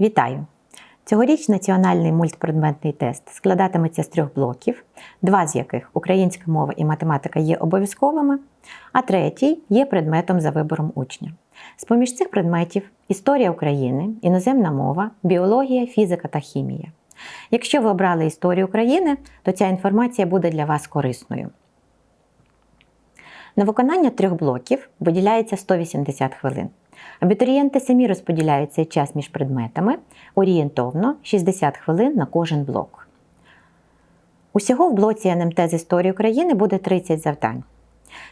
Вітаю! Цьогоріч національний мультпредметний тест складатиметься з трьох блоків, два з яких українська мова і математика є обов'язковими, а третій є предметом за вибором учня. З-поміж цих предметів історія України, іноземна мова, біологія, фізика та хімія. Якщо ви обрали історію України, то ця інформація буде для вас корисною. На виконання трьох блоків виділяється 180 хвилин. Абітурієнти самі розподіляють цей час між предметами орієнтовно 60 хвилин на кожен блок. Усього в блоці НМТ з історії України буде 30 завдань,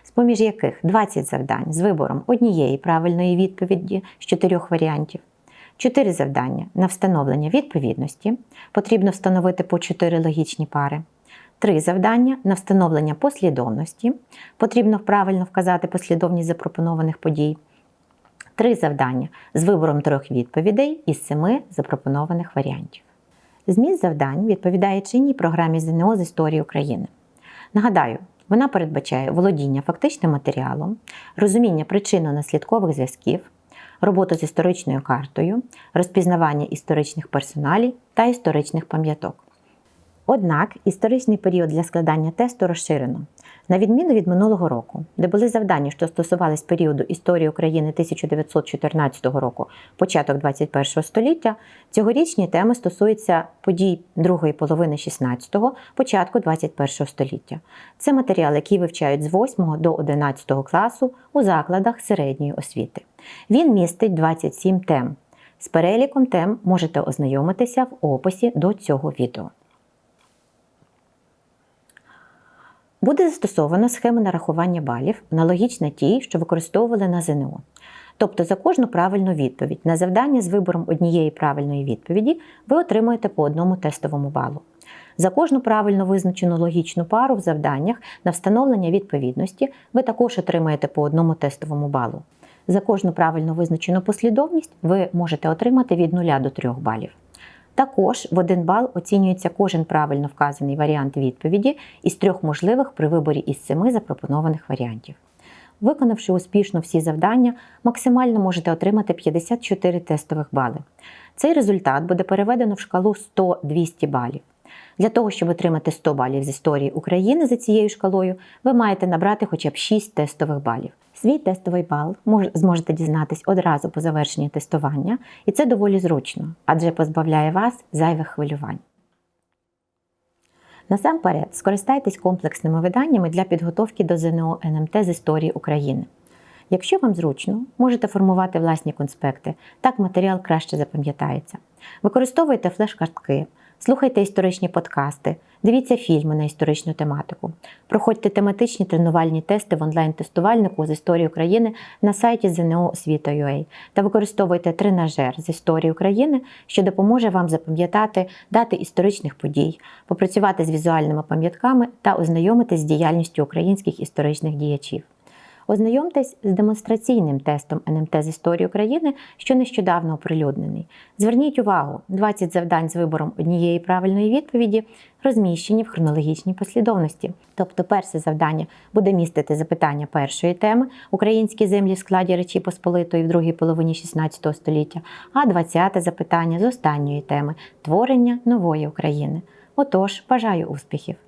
з-поміж яких 20 завдань з вибором однієї правильної відповіді з чотирьох варіантів, 4 завдання на встановлення відповідності, потрібно встановити по 4 логічні пари. Три завдання на встановлення послідовності. Потрібно правильно вказати послідовність запропонованих подій. Три завдання з вибором трьох відповідей із семи запропонованих варіантів. Зміст завдань відповідає чинній програмі ЗНО з історії України. Нагадаю, вона передбачає володіння фактичним матеріалом, розуміння причинно-наслідкових зв'язків, роботу з історичною картою, розпізнавання історичних персоналів та історичних пам'яток. Однак історичний період для складання тесту розширено. На відміну від минулого року, де були завдання, що стосувались періоду історії України 1914 року, початок 21 століття, цьогорічні теми стосуються подій другої половини 16-го, початку 21 століття. Це матеріал, який вивчають з 8 до 11 класу у закладах середньої освіти. Він містить 27 тем. З переліком тем можете ознайомитися в описі до цього відео. Буде застосовано схему нарахування балів, аналогічна тій, що використовували на ЗНО. Тобто за кожну правильну відповідь на завдання з вибором однієї правильної відповіді ви отримуєте по одному тестовому балу. За кожну правильно визначену логічну пару в завданнях на встановлення відповідності ви також отримаєте по одному тестовому балу. За кожну правильно визначену послідовність ви можете отримати від 0 до 3 балів. Також в один бал оцінюється кожен правильно вказаний варіант відповіді із трьох можливих при виборі із семи запропонованих варіантів. Виконавши успішно всі завдання, максимально можете отримати 54 тестових бали. Цей результат буде переведено в шкалу 100-200 балів. Для того, щоб отримати 100 балів з історії України за цією шкалою, ви маєте набрати хоча б 6 тестових балів. Свій тестовий бал зможете дізнатись одразу по завершенні тестування, і це доволі зручно, адже позбавляє вас зайвих хвилювань. Насамперед, скористайтесь комплексними виданнями для підготовки до ЗНО НМТ з історії України. Якщо вам зручно, можете формувати власні конспекти, так матеріал краще запам'ятається. Використовуйте флеш-картки, слухайте історичні подкасти, дивіться фільми на історичну тематику, проходьте тематичні тренувальні тести в онлайн-тестувальнику з історії України на сайті ЗНО Освіта.ua та використовуйте тренажер з історії України, що допоможе вам запам'ятати дати історичних подій, попрацювати з візуальними пам'ятками та ознайомитись з діяльністю українських історичних діячів. Ознайомтесь з демонстраційним тестом НМТ з історії України, що нещодавно оприлюднений. Зверніть увагу, 20 завдань з вибором однієї правильної відповіді розміщені в хронологічній послідовності. Тобто, перше завдання буде містити запитання першої теми Українські землі в складі Речі Посполитої в другій половині 16 століття, а 20 запитання з останньої теми творення нової України. Отож, бажаю успіхів!